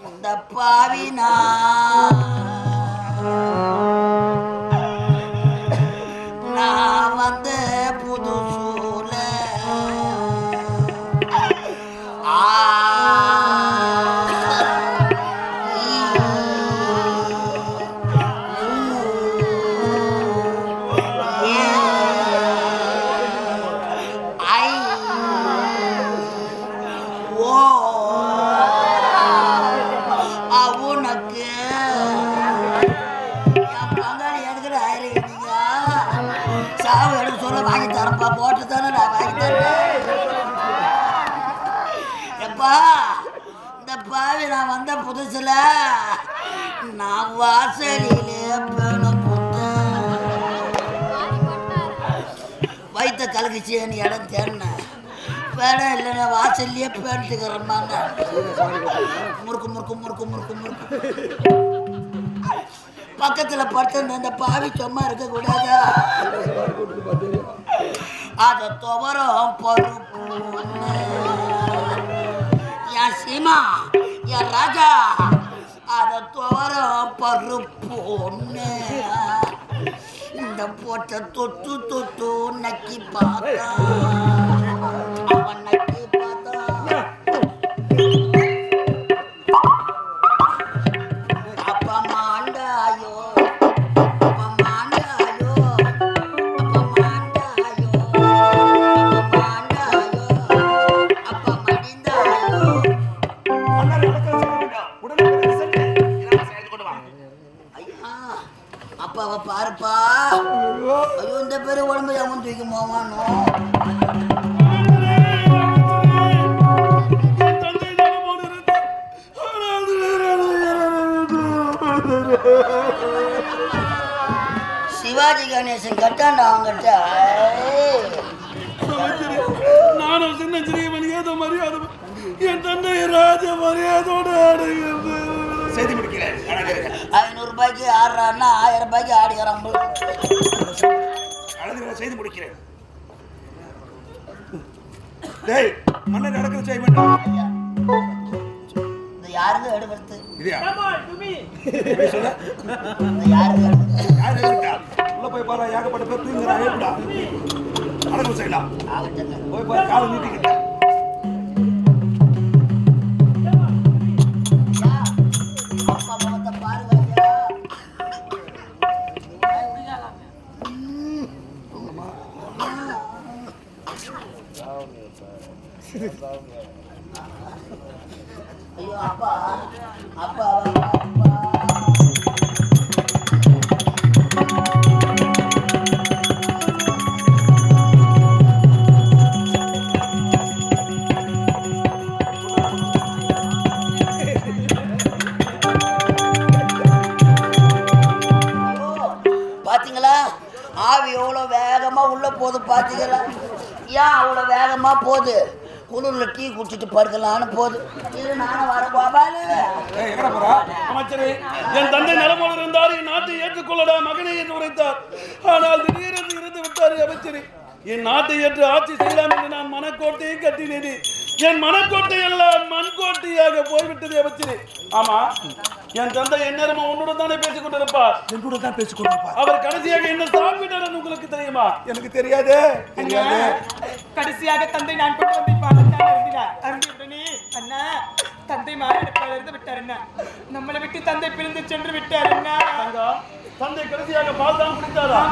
இந்த பாவினா நான். தரப்பா போட்டு தானே நான் வாங்கி தரேன். எப்பா இந்த பாவி நான் வந்த புதுசுல நான் வாசலிலே பேண வயிற்ற கலக்குச்சேன்னு இடம் தேடினேன் பேடம் இல்லைன்னா வாசல்லையே பேண்டுக்கிறேம்மாங்க முறுக்கு முறுக்கு முறுக்கு முறுக்கு முறுக்கு. பக்கத்தில் படுத்து அந்த பாவி சும்மா இருக்கக்கூடாதா? அது துவரம் பருப்பு என் சீமா என் ராஜா அத துவரம் பருப்பு இந்த போட்ட தொட்டு தொட்டு நக்கி பார்த்தா அவன் நக்கி நானும் சின்ன சிறியவன் ஏதோ மரியாதை என் தந்தை ராஜ மரியாதையோடு ஆடுகிறது. செய்தி முடிக்கிறேன் ஐநூறு ரூபாய்க்கு ஆடுறான்னா ஆயிரம் ரூபாய்க்கு ஆடிக்கிறான் அழகு செய்து முடிக்கிறேன் டேய் மன்னர் நடக்கிற செய்ய இந்த யாருங்க இந்த யாருங்க உள்ள போய் பாரு ஏகப்பட்ட பேர் தூங்குறா ஏப்படா அடக்கம் செய்யலாம். ஆகட்டுங்க. போய் பாரு காலை நீட்டிக்கிட்ட. போது பார்த்தீங்களா ஏன் அவ்வளோ வேகமாக போகுது குளிரில் டீ குடிச்சிட்டு படுக்கலான்னு போகுது இது நானும் வர பாபாலு என் தந்தை நலமோடு இருந்தார் என் நாட்டை ஏற்றுக்கொள்ளடா மகனை என்று உரைத்தார். ஆனால் திடீரென்று இருந்து விட்டார் அமைச்சரே. என் நாட்டை ஏற்று ஆட்சி செய்யலாம் என்று நான் மனக்கோட்டையை கட்டினேன். என் மனக்கோட்டை எல்லாம் மண்கோட்டையாக போய்விட்டது அமைச்சரே ஆமா என் தந்தை எந்நேரமும் உன்னுடன் தானே பேசிக் கொண்டிருப்பார் என்னோட தான் பேசிக் கொண்டிருப்பார் அவர் கடைசியாக என்ன சாப்பிட்டார் உங்களுக்கு தெரியுமா? எனக்கு தெரியாது தெரியாது. கடைசியாக தந்தை நான் கொண்டு வந்து பார்த்தான் அருந்தினார். அருந்தியுடனே அண்ணா தந்தை இருந்து விட்டார் அண்ணா. நம்மளை விட்டு தந்தை பிரிந்து சென்று விட்டார் அண்ணா. தந்தை கடைசியாக பால் தான் குடித்தாரா?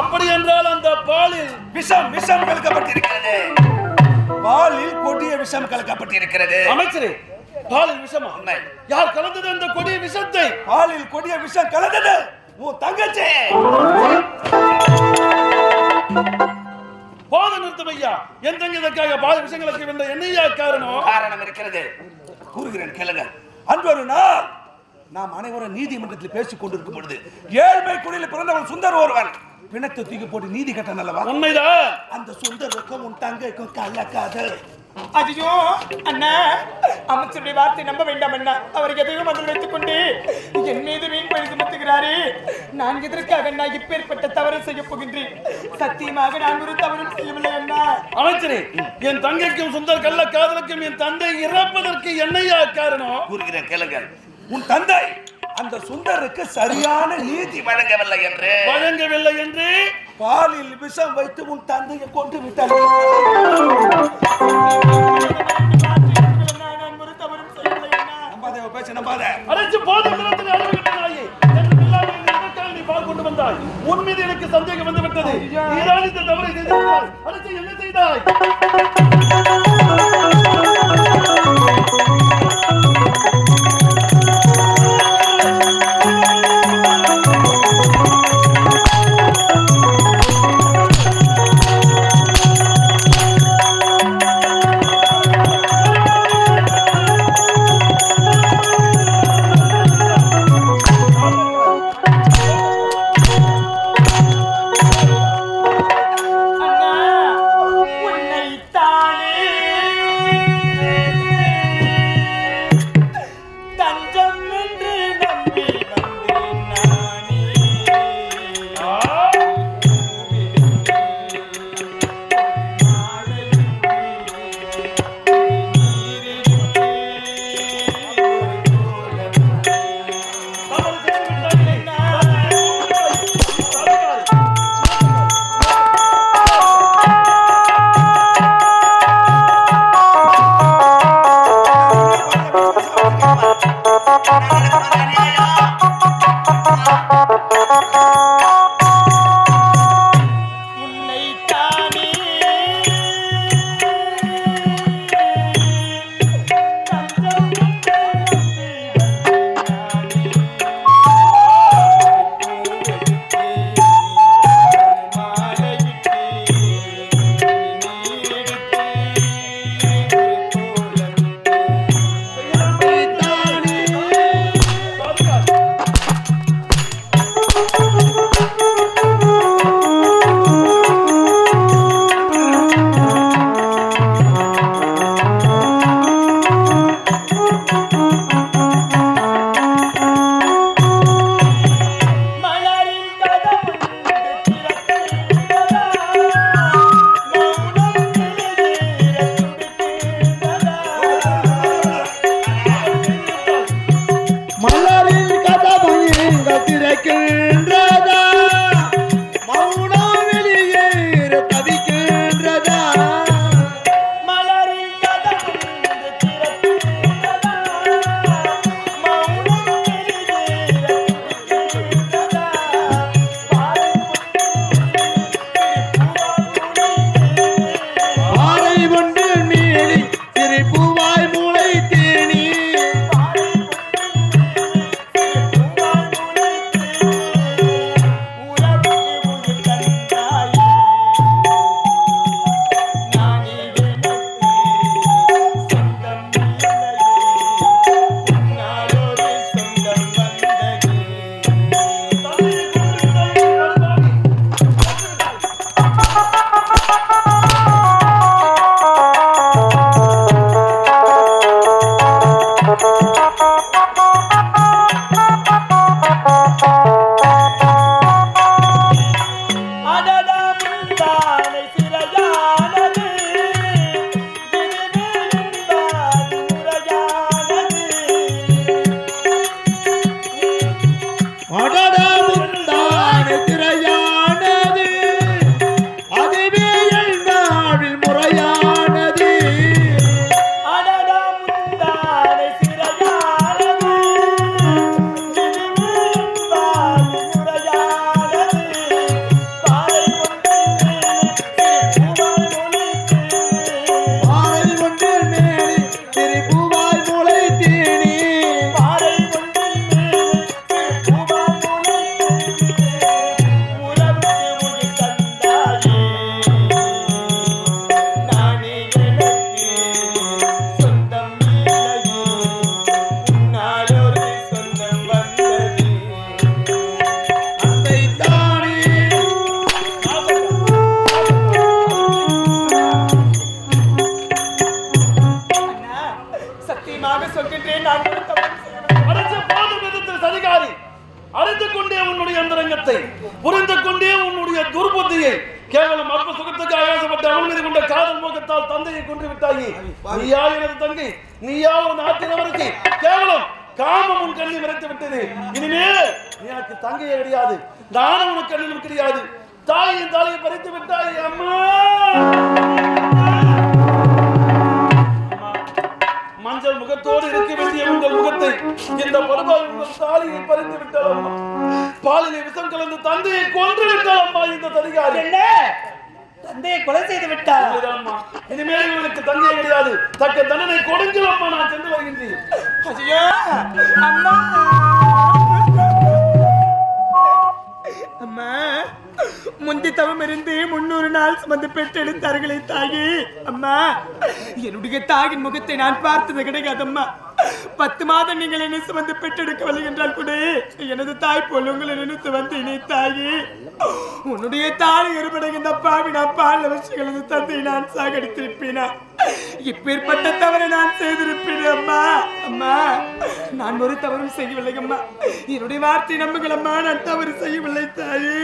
அப்படி என்றால் அந்த பாலில் விஷம் விஷம் கலக்கப்பட்டிருக்கிறது பாலில் கொடிய விஷம் கலக்கப்பட்டிருக்கிறது. அமைச்சரே பாலில் விஷமா? உண்மை. யார் கலந்தது அந்த கொடிய விஷத்தை? பாலில் கொடிய விஷம் கலந்தது. உன் தங்கச்சி. போத நிறுத்தம் ஐயா. என் தங்க இதற்காக பால் விஷயங்களுக்கு வென்ற என்னையா காரணம்? காரணம் இருக்கிறது. கூறுகிறேன் கேளுங்க அன்று ஒரு நாள் நாம் அனைவரும் நீதிமன்றத்தில் பேசிக் கொண்டிருக்கும் பொழுது ஏழ்மை குடியில் பிறந்தவன் சுந்தர் ஒருவன். பிணத்தை தூக்கி போட்டு நீதி கட்ட நல்லவா உண்மைதான். அந்த சுந்தருக்கும் உன் தங்கைக்கும் கள்ளக்காதல் ஐயோ அண்ணா அமைச்சருடைய வார்த்தை நம்ப வேண்டாம் அண்ணா. அவர் எதையும் அதில் வைத்துக் கொண்டு என் மீது வீண் பழி சுமத்துகிறாரே நான் எதற்காக அண்ணா இப்பேற்பட்ட தவறு செய்ய போகின்றேன்? சத்தியமாக நான் ஒரு தவறும் செய்யவில்லை அண்ணா. அமைச்சரே என் தங்கைக்கும் சுந்தர் கள்ள காதலுக்கும் என் தந்தை இறப்பதற்கு என்னையா காரணம்? கூறுகிறேன் கேளுங்கள். உன் தந்தை அந்த சுந்தருக்கு சரியான நீதி வழங்கவில்லை என்று வழங்கவில்லை என்று பாலில் விஷம் வைத்து உன் தந்தையை கொண்டு விட்டார் அண்ணா, நான் ஒரு தவறும் செய்யவில்லை அண்ணா நம்பாத দাদা ஒப்புகின்றேன் நான் ஒரு சதிகாரி. அறிந்து கொண்டே உன்னுடைய அந்தரங்கத்தை புரிந்து கொண்டே உன்னுடைய துர்புத்தியை கேவலம் அற்ப சுகத்துக்கு ஆயாசப்பட்ட அவன் மீது கொண்ட காதல் மோகத்தால் தந்தையை கொன்று விட்டாயி. நீயா எனது தங்கை நீயா ஒரு நாட்டினவருக்கு கேவலம் காமம் உன் கண்ணில் மறைத்து விட்டது. இனிமேல் எனக்கு தங்கையே கிடையாது நானும் உனக்கு கண்ணிலும் கிடையாது தாயின் தாலையை பறித்து விட்டாய் அம்மா! மஞ்சள் முகத்தோடு இருக்க வேண்டிய உங்கள் முகத்தை இந்த பருவாய் உங்கள் தாலியை பறித்து விட்டாள் அம்மா பாலிலே விஷம் கலந்து தந்தையை கொன்று விட்டாள் அம்மா இந்த தடிகாரி என்ன? தந்தையை கொலை செய்து விட்டார். இனிமேல் இவனுக்கு தந்தை கிடையாது. தக்க தண்டனை கொடுங்கள் அம்மா நான் சென்று வருகின்றேன். அம்மா. அம்மா முந்தி தவம் இருந்து முன்னூறு நாள் சுமந்து பெற்றெடுத்தார்களே தாயி. அம்மா என்னுடைய தாயின் முகத்தை நான் பார்த்தது கிடையாது அம்மா பத்து மாதம் நீங்கள் என்னை சுமந்து பெற்றெடுக்கவில்லை என்றால் கூட எனது தாய் போல் உங்களை நினைத்து இனி தாயி. உன்னுடைய தாய் இருபடுகின்ற பாவி நான் பால் அவசியங்களது தந்தை நான் சாகடித்திருப்பேனா? இப்பேற்பட்ட தவறை நான் செய்திருப்பேன் அம்மா. அம்மா நான் ஒரு தவறும் செய்யவில்லை அம்மா. என்னுடைய வார்த்தை நம்புங்கள் அம்மா நான் தவறு செய்யவில்லை தாயே.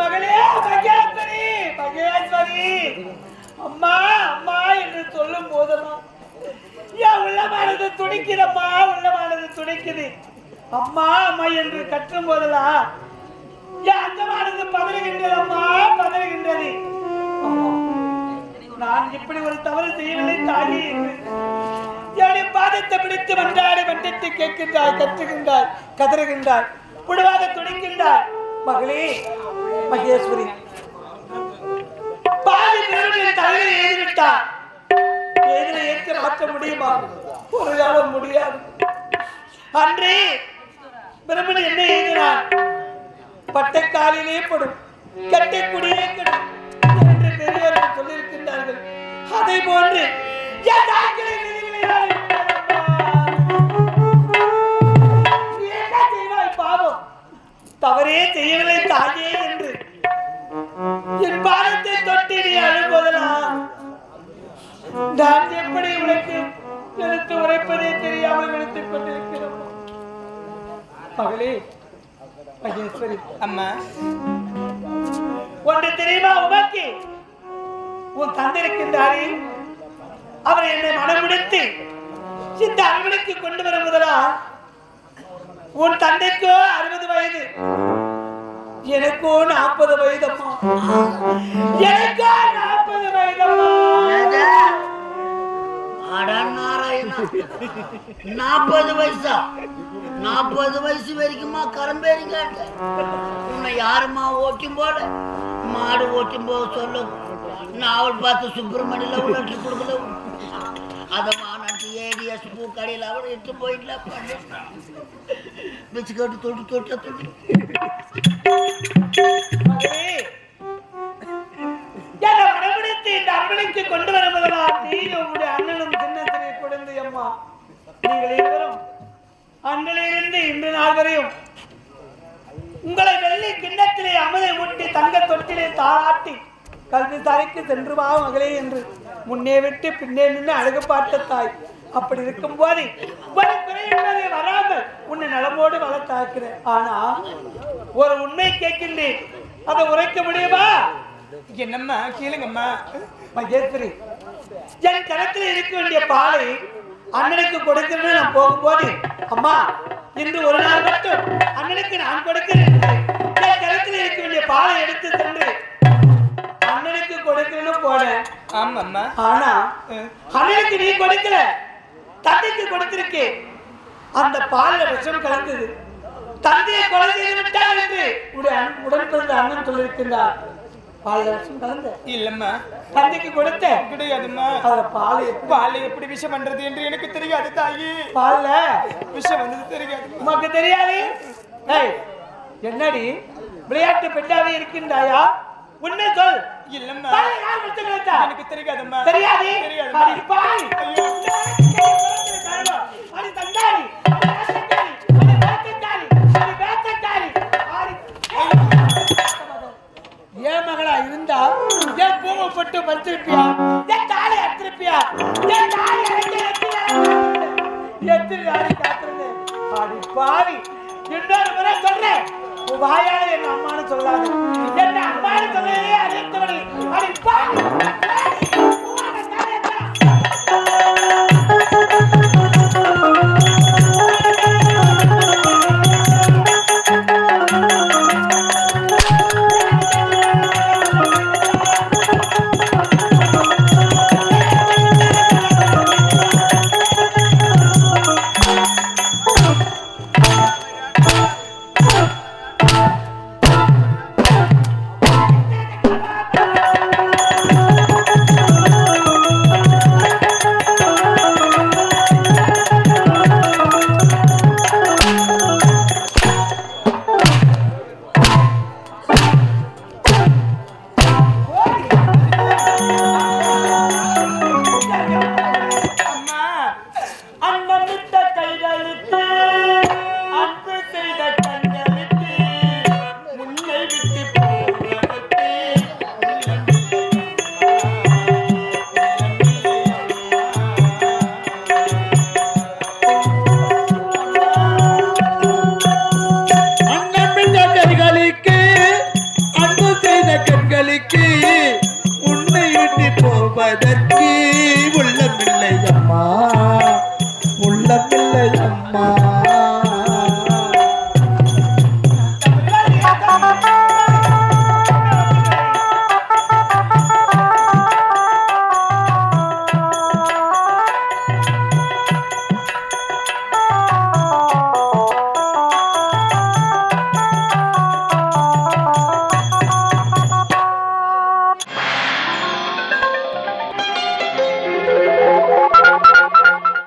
மகளே மகேஸ்வரி மகேஸ்வரி. அம்மா அம்மா என்று சொல்லும் போதெல்லாம் என் உள்ளமானது துடிக்கிறம்மா உள்ளமானது துடிக்குது. அம்மா அம்மா என்று கற்றும் போதெல்லாம் என் அந்தமானது பதறுகின்றது அம்மா பதறுகின்றது. நான் இப்படி ஒரு தவறு செய்யவில்லை தாயே என்று. என்னுடைய பாதத்தை பிடித்து மன்றாடி மன்றிட்டு கேட்கின்றாய் கற்றுகின்றார் கதறுகின்றாய் புடுவாக துடிக்கின்றாய் மகளே மகேஸ்வரி பாதி பெருமையை தலையில் எழுதிவிட்டார் எதிரை ஏற்க மாற்ற முடியுமா? ஒரு காலம் முடியாது. அன்றே பிரமணி என்ன எழுதினார் பட்டக்காலிலே படும் கட்டைக்குடியே கெடும். தவறே செய்யவில்லை தாயே என்று. என் பாதத்தை தொட்டி நீ அழும்போதெல்லாம் நான் எப்படி உனக்கு எடுத்து உரைப்பதே தெரியாமல் எடுத்துக் கொண்டிருக்கிறோம்? மகளே மகேஸ்வரி அம்மா ஒன்று தெரியுமா உமக்கு? உன் தந்தை இருக்கின்றாரே அவர் என்னை மனமிடுத்து இந்த அரவணைக்கு கொண்டு வர முதலா? உன் தந்தைக்கோ அறுபது வயது. எனக்கோ நாற்பது வயதம்மா. எனக்கோ நாற்பது வயதம்மா. நாற்பது வயசா? நாற்பது வயசு வரைக்குமா கரம்பேறிங்க உன்னை யாருமா ஓட்டும் போல? மாடு ஓட்டும் போது சொல்லும். நாவல் பார்த்து சுப்பிரமணியில் விட்டு கொடுக்கல. ஏடிஎஸ் பூ கடையில் அவள் இட்டு போயிடல பிச்சுக்கட்டு தொட்டு தொட்ட தொட்டு. கொண்டு வர முதலா? நீயும் உங்களுடைய அண்ணனும் குழந்தை அம்மா. நீங்கள் இருவரும் அன்றிலிருந்து இன்று நாள் வரையும் உங்களை வெள்ளி கிண்ணத்திலே அமுதை ஊட்டி தங்க தொட்டிலே தாராட்டி கல்வி தரைக்கு சென்று வா மகளே என்று முன்னே விட்டு பின்னே நின்று அழகு பார்த்த தாய். அப்படி இருக்கும் போது என்பதை வராமல் உன்னை நலமோடு வளர்த்தாக்குறேன் ஆனா ஒரு உண்மை கேட்கின்றேன். அதை உரைக்க முடியுமா? என்னம்மா கேளுங்கம்மா. மகேஸ்வரி என் கரத்தில் இருக்க வேண்டிய பாலை அண்ணனுக்கு கொடுக்கணும்னு நான் போகும்போது அம்மா இன்று ஒரு நாள் மட்டும் அண்ணனுக்கு நான் கொடுக்கிறேன். என் கரத்தில் இருக்க வேண்டிய பாலை எடுத்து சென்று கொடுக்கிறேன்னு போனேன். ஆமாம்மா. ஆனா அண்ணனுக்கு நீ கொடுக்கல. தந்தைக்கு கொடுத்திருக்கே. அந்த பால்ல விஷம் கலந்தது. தந்தையை கொலை செய்து விட்டார் என்று உடன் பிறந்த அண்ணன் சொல்லியிருக்கின்றார். பால்ல விஷம் கலந்த. இல்லம்மா. தந்தைக்கு கொடுத்த. கிடையாதும்மா. அவர பால் பால் எப்படி விஷம் பண்றது என்று எனக்கு தெரியாது தாயி. பால்ல? விஷம் வந்தது தெரியாது. உனக்கு தெரியாது? என்னடி? விளையாட்டு பெண்ணாவே இருக்கின்றாயா? உண்மை சொல் இல்லம்மா எனக்கு தெரியாதும்மா தெரியாது அடி பாய் அடி அடி ஏன் மகளா இருந்தா ஏன் பூவை போட்டு பறிச்சிருப்பியா ஏன் தாலி அத்திருப்பியா ஏன் தாலி எத்தனை ஆடி காத்துருந்தேன் அடி பாவி இன்னொரு முறை சொல்றேன் வாயால என்ன அம்மான்னு சொல்லாது. என்ன அம்மான்னு சொல்லலையே அறிவித்தவனே அடி